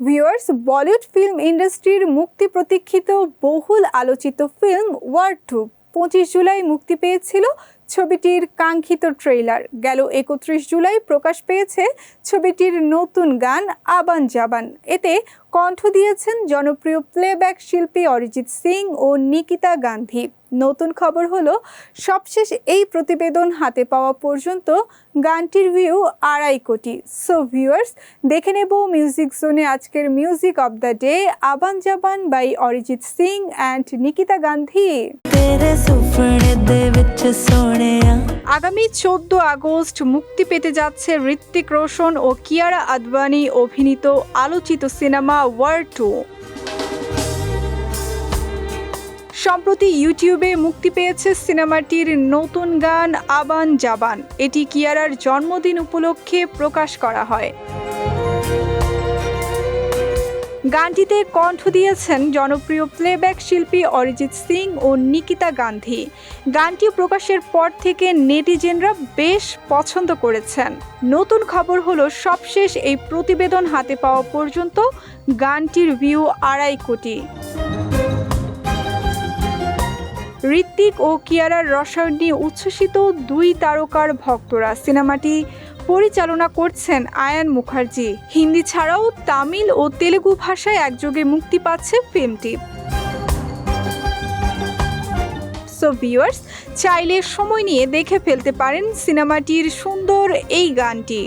Viewers Bollywood film ইন্ডাস্ট্রির মুক্তি প্রতীক্ষিত বহুল আলোচিত ফিল্ম ওয়ার টু পঁচিশ জুলাই মুক্তি পেয়েছিল ছবিটির কাঙ্ক্ষিত ট্রেইলার গেল একত্রিশ জুলাই প্রকাশ পেয়েছে ছবিটির নতুন গান আবান জাবান। এতে কণ্ঠ দিয়েছেন জনপ্রিয় প্লেব্যাক শিল্পী অরিজিৎ সিং ও নিকিতা গান্ধী। নতুন খবর হলো সবশেষ এই প্রতিবেদন হাতে পাওয়া পর্যন্ত গানটির ভিউ আড়াই কোটি। সো ভিউয়ার্স দেখে নেব মিউজিক জোনে আজকের music of the day Aban Jawan by Arijit Singh and Nikita Gandhi. আগামী চোদ্দ আগস্ট মুক্তি পেতে যাচ্ছে ঋত্বিক রোশন ও কিয়ারা আদবানি অভিনীত আলোচিত সিনেমা ওয়ার টু সম্প্রতি ইউটিউবে মুক্তি পেয়েছে সিনেমাটির নতুন গান আবান জাবান। এটি কিয়ারার জন্মদিন উপলক্ষে প্রকাশ করা হয়। গানটিতে কণ্ঠ দিয়েছেন জনপ্রিয় প্লেব্যাক শিল্পী অরিজিৎ সিং ও নিকিতা গান্ধী। গানটি প্রকাশের পর থেকে নেটিজেনরা বেশ পছন্দ করেছেন। নতুন খবর হলো, সবশেষ এই প্রতিবেদন হাতে পাওয়া পর্যন্ত গানটির ভিউ আড়াই কোটি। ঋত্বিক ও কিয়ারার রসায়ন নিয়ে উচ্ছ্বসিত দুই তারকার ভক্তরা সিনেমাটি পরিচালনা করছেন আয়ান মুখার্জি। হিন্দি ছাড়াও তামিল ও তেলেগু ভাষায় একযোগে মুক্তি পাচ্ছে ফিল্মটি। সো ভিউয়ার্স চাইলে সময় নিয়ে দেখে ফেলতে পারেন সিনেমাটির সুন্দর এই গানটি।